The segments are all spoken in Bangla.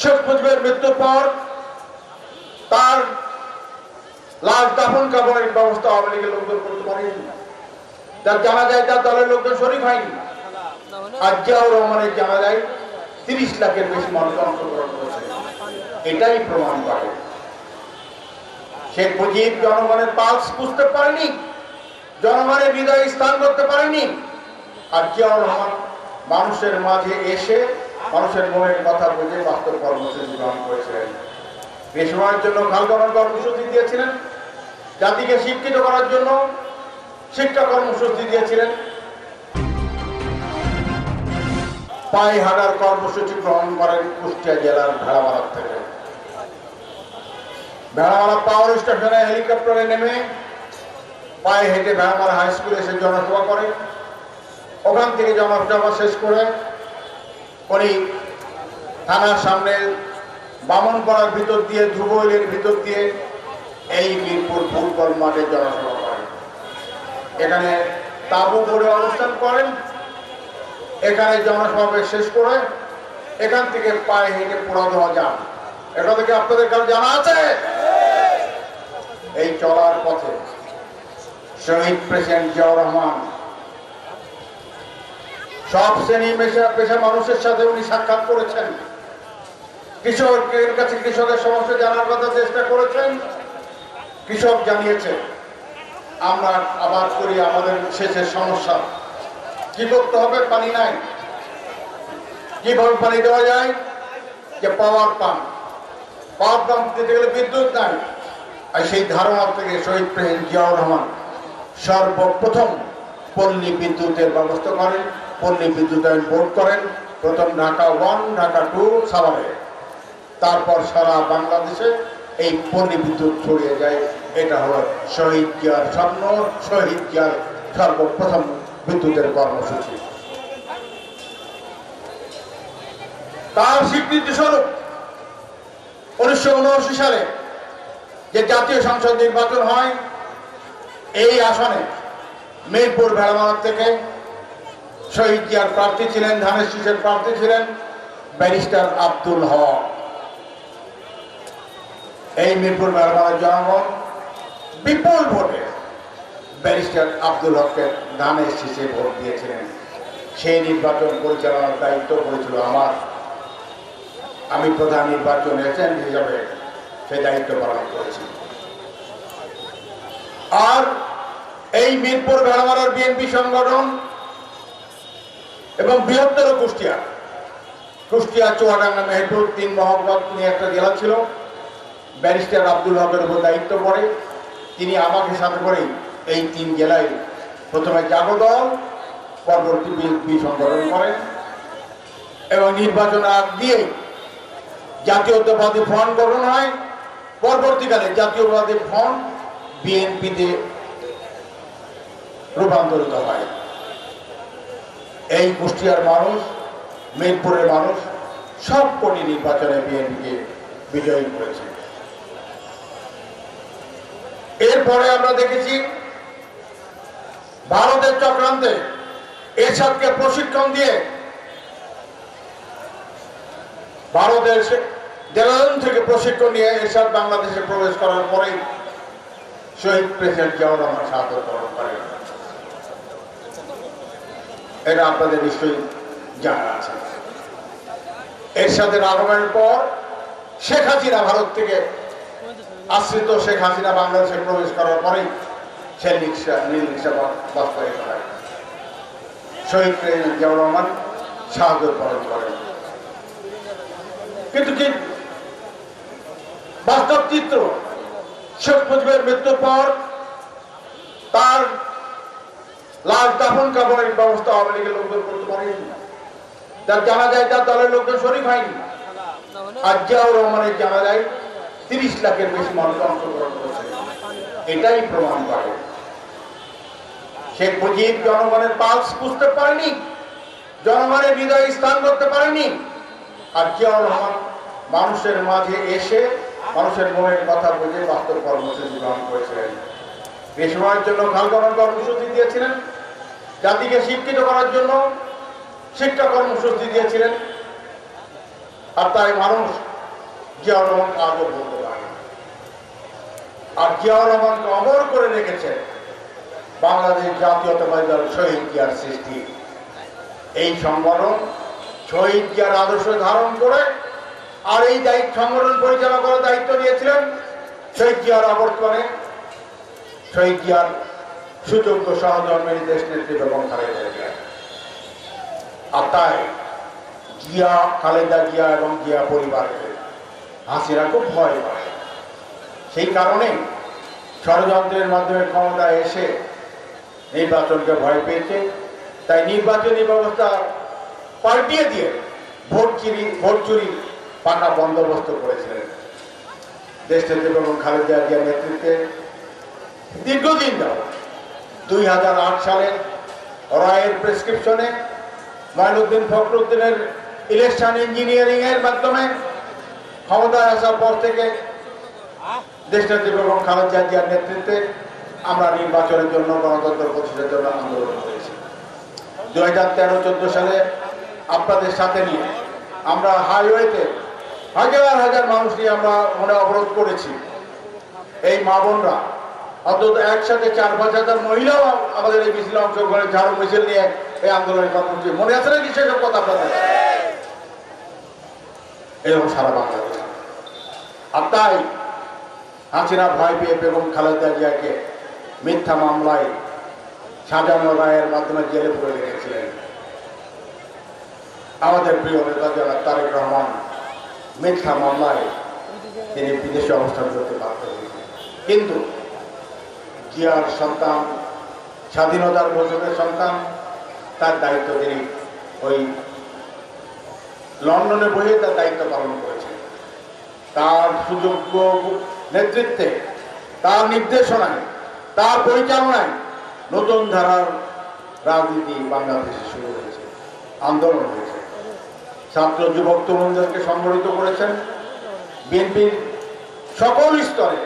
শেখ মুজিবের মৃত্যুর পর তার লাশ দাফন কাপড়ের ব্যবস্থা আওয়ামী লীগের লোকজন করতে পারেনি যার জানা যায় তার দলের লোকজন শরীর হয়নি। আর জিয়াউর রহমানের জানা যায় তিরিশ লাখের বেশি মানুষ অংশগ্রহণ করেছে। এটাই প্রমাণ করে। শেখ মুজিব জনগণের পালস বুঝতে পারেনি, জনগণের হৃদয়ে স্থান করতে পারেনি। আর জিয়াউর রহমান মানুষের মাঝে এসে মানুষের মনের কথা বুঝে বাস্তব কর্মসূচি গ্রহণ করেছিলেন এই সময়ের জন্য খালগণন কর্মসূচি দিয়েছিলেন। জাতিকে শিক্ষিত করার জন্য শিক্ষা কর্মসূচি দিয়েছিলেন। পায়ে হাঁটার কর্মসূচি গ্রহণ করেন কুষ্টিয়া জেলার ভেড়ামারা থেকে। ভেড়ামারা পাওয়ার স্টেশনে হেলিকপ্টারে নেমে পায়ে হেঁটে ভেড়ামারা হাই স্কুলে এসে জনসভা করে। ওখান থেকে জনসভা শেষ করে উনি থানার সামনে বামনপাড়ার ভিতর দিয়ে ধ্রুবইলের ভিতর দিয়ে এই মিরপুর ফুটবল মাঠে জনসভা করেন এখানে তাবু করে অবস্থান করেন। এখানে জনসমাবেশ শেষ করে এখান থেকে পায়ে হেঁটে পোড়া দেওয়া যান। এটা থেকে আপনাদের কাছে জানা আছে? এই চলার পথে শহীদ প্রেসিডেন্ট জিয়াউর রহমান সব শ্রেণি পেশা পেশা মানুষের সাথে উনি সাক্ষাৎ করেছেন। কৃষকের কাছে কৃষকের সমস্যা জানার কথা চেষ্টা করেছেন। কৃষক জানিয়েছে আমরা আবাদ করি আমাদের শেষের সমস্যা। কি করতে হবে? পানি নাই। কীভাবে পানি দেওয়া যায়? যে পাওয়ার পাম্প পাওয়ার পাম্প দিতে গেলে বিদ্যুৎ নাই। আর সেই ধারণা থেকে শহীদ প্রেসিডেন্ট জিয়াউর রহমান সর্বপ্রথম পল্লী বিদ্যুতের ব্যবস্থা করেন। পল্লী বিদ্যুতায়ন বোর্ড করেন। প্রথম ঢাকা ওয়ান, ঢাকা টু সাভারে তারপর সারা বাংলাদেশে এই পল্লী বিদ্যুৎ ছড়িয়ে যায়। এটা হলো শহীদ জিয়ার স্বপ্ন, শহীদ জিয়ার সর্বপ্রথম বিদ্যুতের কর্মসূচি। তার স্বীকৃতি স্বরূপ উনিশশো উনআশি সালে যে জাতীয় সংসদ নির্বাচন হয়, এই আসনে মিরপুর ভেড়ামার থেকে শহীদ জিয়ার প্রার্থী ছিলেন, ধানের শীষের প্রার্থী ছিলেন ব্যারিস্টার আব্দুল হক। এই মিরপুর ভেড়ামার জনগণ বিপুল ভোটে ব্যারিস্টার আব্দুল হককে ধানের শীষে ভোট দিয়েছিলেন। সেই নির্বাচন পরিচালনার দায়িত্ব করেছিল আমার। আমি প্রধান নির্বাচন এজেন্ট হিসাবে সে দায়িত্ব পালন করেছি। আর এই মিরপুর ভেড়ামারার বিএনপি সংগঠন এবং বৃহত্তর কুষ্টিয়া। কুষ্টিয়া, চুয়াডাঙ্গা, মেহেরপুর তিন মহকুমা নিয়ে একটা জেলা ছিল। ব্যারিস্টার আব্দুল হকের উপর দায়িত্ব পড়ে। তিনি আমাকে সাথে করেই এই তিন জেলায় প্রথমে জাগদল পরবর্তী বিএনপি সংগঠন করেন। এবং নির্বাচন আগ দিয়ে জাতীয়তাবাদী ফ্রন্ট গঠন হয়। পরবর্তীকালে জাতীয়বাদী ফ্রন্ট বিএনপিতে রূপান্তরিত হয়। এই কুষ্টিয়ার মানুষ, মিরপুরের মানুষ, সব কোটি নির্বাচনে বিএনপিকে বিজয়ী করেছে। এরপরে আমরা দেখেছি, ভারতের চক্রান্তে এরশাদকে প্রশিক্ষণ দিয়ে ভারতের দেরাদুন থেকে প্রশিক্ষণ নিয়ে এরশাদ বাংলাদেশে প্রবেশ করার পরেই শহীদ প্রেসিডেন্ট জিয়াউর রহমান বরণ করেন। এটা আপনাদের নিশ্চয়ই জানা আছে। এরশাদের আগমনের পর শেখ হাসিনা ভারত থেকে আশ্রিত শেখ হাসিনা বাংলাদেশে প্রবেশ করার পরেই সে রিক্সা, নীল রিক্সা বাস্তবায়িত হয় শহীদ প্রেসিডেন্ট জিয়াউর রহমান শাহাদত বরণ করেন কিন্তু কি বাস্তব চিত্র শেখ মুজিবের মৃত্যুর পর তার দাফন ব্যবস্থা আওয়ামী লীগের করতে পারেনি। যার জানা যায় তার দলের হয়নি। রহমানের জানা যায় তিরিশ লাখের বেশি মানুষ অংশগ্রহণ করেছে। এটাই প্রমাণ করে শেখ মুজিব জনগণের পালস বুঝতে পারেনি, জনগণের হৃদয়ে স্থান করতে পারেনি। আর জিয়াউর রহমান মানুষের মাঝে এসে মানুষের মনের কথা বুঝে বাস্তব কর্মসূচি গ্রহণ করেছিলেন। সময়ের জন্য খালগণন কর্মসূচি দিয়েছিলেন। জাতিকে শিক্ষিত করার জন্য শিক্ষা কর্মসূচি দিয়েছিলেন। আর তাই মানুষ জিয়াউর রহমান আজও বলতে পারে আর জিয়াউর রহমানকে অমর করে রেখেছে বাংলাদেশ জাতীয়তাবাদী দল শহীদ জিয়ার সৃষ্টি। এই সংগঠন শহীদ জিয়ার আদর্শ ধারণ করে আর এই দায়িত্ব সংগঠন পরিচালনা করার দায়িত্ব নিয়েছিলেন শহীদ জিয়ার অবর্তমানে। শহীদ জিয়ার সুযোগ্য সহধর্মের দেশ নেত্রী বেগম খালেদা জিয়া। আর তাই জিয়া, খালেদা জিয়া এবং জিয়া পরিবারকে হাসিনা খুব ভয় পায়। সেই কারণে ষড়যন্ত্রের মাধ্যমে ক্ষমতায় এসে নির্বাচনকে ভয় পেয়েছে। তাই নির্বাচনী ব্যবস্থা পাল্টিয়ে দিয়ে ভোট চুরি ভোট চুরি পাকা বন্দোবস্ত করেছিলেন। দেশনেত্রী বেগম খালেদা জিয়ার নেতৃত্বে দীর্ঘদিন যাবত দুই হাজার আট সালে রায়ের প্রেসক্রিপশনে ময়নুদ্দিন ফখরুদ্দিনের ইলেকশন ইঞ্জিনিয়ারিং এর মাধ্যমে ক্ষমতায় আসার পর থেকে দেশনেত্রী বেগম খালেদা জিয়ার নেতৃত্বে আমরা নির্বাচনের জন্য গণতন্ত্র প্রতিষ্ঠার জন্য আন্দোলন করেছি। দু হাজার তেরো চোদ্দ সালে আপনাদের সাথে নিয়ে আমরা হাইওয়েতে হাজার হাজার মানুষ নিয়ে আমরা মনে অবরোধ করেছি। এই মা বোনরা অন্তত একসাথে চার পাঁচ হাজার মহিলাও আমাদের এই মিছিলে অংশগ্রহণে ঝাড়ু মিছিল নিয়ে এই আন্দোলনের কর্মসূচি মনে আছে নাকি সেসব কথা আপনাদের? এরকম সারা বাংলাদেশ। আর তাই হাসিনা ভয় পেয়ে বেগম খালেদা জিয়াকে মিথ্যা মামলায় সাজানো রায়ের মাধ্যমে জেলে পুরে রেখেছিলেন। আমাদের প্রিয় নেতা যারা তারেক রহমান মিথ্যা মামলায় তিনি বিদেশে অবস্থান করতে হয়েছেন কিন্তু জিয়ার সন্তান, স্বাধীনতার ঘোষকের সন্তান, তার দায়িত্ব তিনি ওই লন্ডনে বসে তার দায়িত্ব পালন করেছেন। তার সুযোগ্য নেতৃত্বে, তার নির্দেশনায়, তার পরিচালনায় নতুন ধারার রাজনীতি বাংলাদেশে শুরু হয়েছে, আন্দোলন হয়েছে। ছাত্র যুবক তরুণদেরকে সংগঠিত করেছেন। বিএনপির সকল স্তরে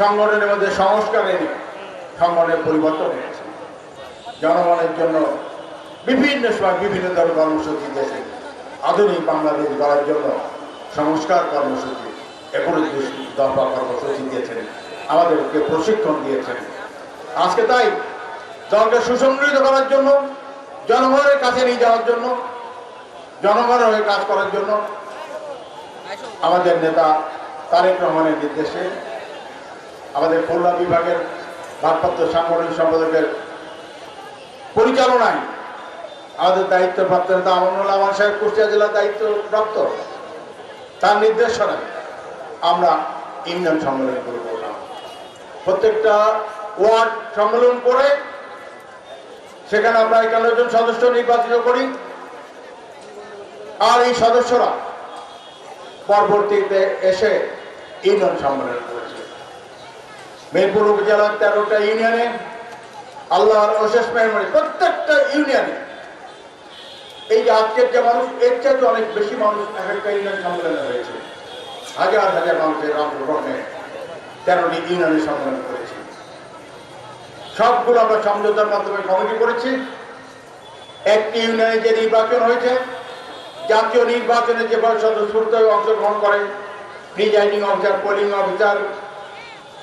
সংগঠনের মধ্যে সংস্কার এনে সংগঠনের পরিবর্তন হয়েছে। জনগণের জন্য বিভিন্ন সময় বিভিন্ন ধরনের কর্মসূচি দিয়েছেন আধুনিক বাংলাদেশ গড়ার জন্য সংস্কার কর্মসূচি একত্রিশ দফা কর্মসূচি দিয়েছেন। আমাদেরকে প্রশিক্ষণ দিয়েছেন। আজকে তাই দলকে সুসংগঠিত করার জন্য, জনগণের কাছে নিয়ে যাওয়ার জন্য, জনগণের হয়ে কাজ করার জন্য আমাদের নেতা তারেক রহমানের নির্দেশে আমাদের খুলনা বিভাগের ভারপ্রাপ্ত সাংগঠনিক সম্পাদকের পরিচালনায় আমাদের দায়িত্বপ্রাপ্ত নেতা আমনুল আমান সাহেব কুষ্টিয়া জেলার দায়িত্বপ্রাপ্ত। তার নির্দেশনায় আমরা ইউনিয়ন সম্মেলন করে করলাম প্রত্যেকটা ওয়ার্ড সম্মেলন করে সেখানে আমরা একান্ন জন সদস্য নির্বাচিত করি। আর এই সদস্যরা পরবর্তীতে এসে ইউনিয়ন সম্মেলন করেছে। মেরপুর উপজেলার তেরোটা ইউনিয়নে আল্লাহর অশেষ মেহরবানি, প্রত্যেকটা ইউনিয়নে। এই যে আজকের যে মানুষ, এর চাইতে অনেক বেশি মানুষ এক একটা ইউনিয়ন সম্মেলনে হয়েছে। হাজার হাজার মানুষের অংশগ্রহণে তেরোটি ইউনিয়নের সম্মেলন করেছি। সবগুলো আমরা সমঝোতার মাধ্যমে কমিটি করেছি। একটি ইউনিয়নে যে নির্বাচন হয়েছে, জাতীয় নির্বাচনে যে সদস্যতা অংশগ্রহণ করে, প্রিজাইডিং অফিসার, পোলিং অফিসার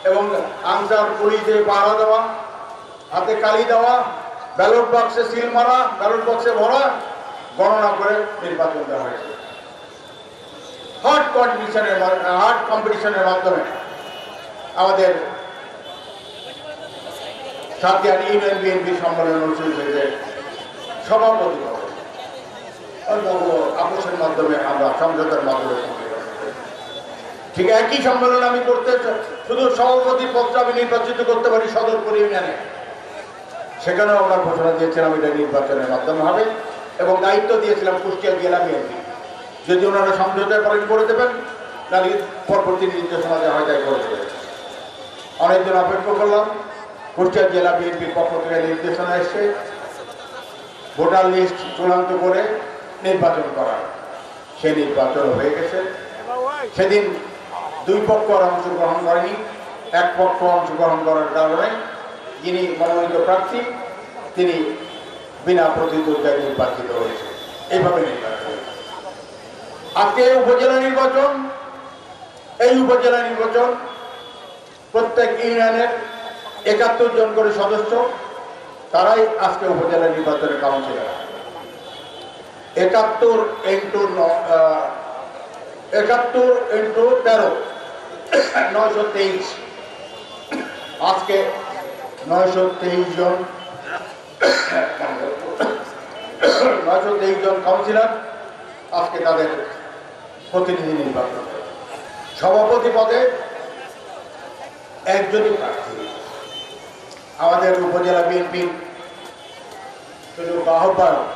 এবং আনসার পুলিশে পাহারা দেওয়া, হাতে কালি দেওয়া ব্যালট বক্সে সিল মারা ব্যালট বক্সে ভরা, গণনা করে নির্বাচন দেওয়া হয়েছে। হার্ড কম্পিটিশনের হার্ড কম্পিটিশনের মাধ্যমে আমাদের সাতিয়ার ইউনিয়ন বিএনপি সম্মেলন অনুষ্ঠিত হয়েছে। সভাপতি আপোষের মাধ্যমে আমরা, সমঝোতার মাধ্যমে। ঠিক একই সম্মেলন আমি করতে শুধু সভাপতি পদটা আমি নির্বাচিত করতে পারি সদর পরিমাণে সেখানেও আমরা ঘোষণা দিয়েছিলাম এটা নির্বাচনের মাধ্যমে হবে এবং দায়িত্ব দিয়েছিলাম কুষ্টিয়া জেলা বিএনপি। যদি ওনারা সমঝোতা করেন করে দেবেন, তাহলে পরবর্তী নির্দেশনা দেওয়া হয় তাই করে দেবে অনেকদিন অপেক্ষা করলাম, কুষ্টিয়া জেলা বিএনপির পক্ষ থেকে নির্দেশনা এসছে। ভোটার লিস্ট চূড়ান্ত করে নির্বাচন করা। সে নির্বাচন হয়ে গেছে। সেদিন দুই পক্ষ অংশগ্রহণ করেনি, এক পক্ষ অংশগ্রহণ করার কারণে যিনি মনোনীত প্রার্থী, তিনি বিনা প্রতিদ্বন্দ্বিতায় নির্বাচিত হয়েছে এইভাবে আজকে উপজেলা নির্বাচন, এই উপজেলা নির্বাচন প্রত্যেক ইউনিয়নের একাত্তর জন করে সদস্য, তারাই আজকে উপজেলা নির্বাচনের কাউন্সিলর। একাত্তর ইন্টু একাত্তর ইন্টু তেরো নয়শো তেইশ। আজকে নয়শো তেইশ জন নয়শো তেইশ জন কাউন্সিলর আজকে তাদের প্রতিনিধি নির্বাচন। সভাপতি পদে একজনই প্রার্থী। আমাদের উপজেলা বিএনপি আহ্বায়ক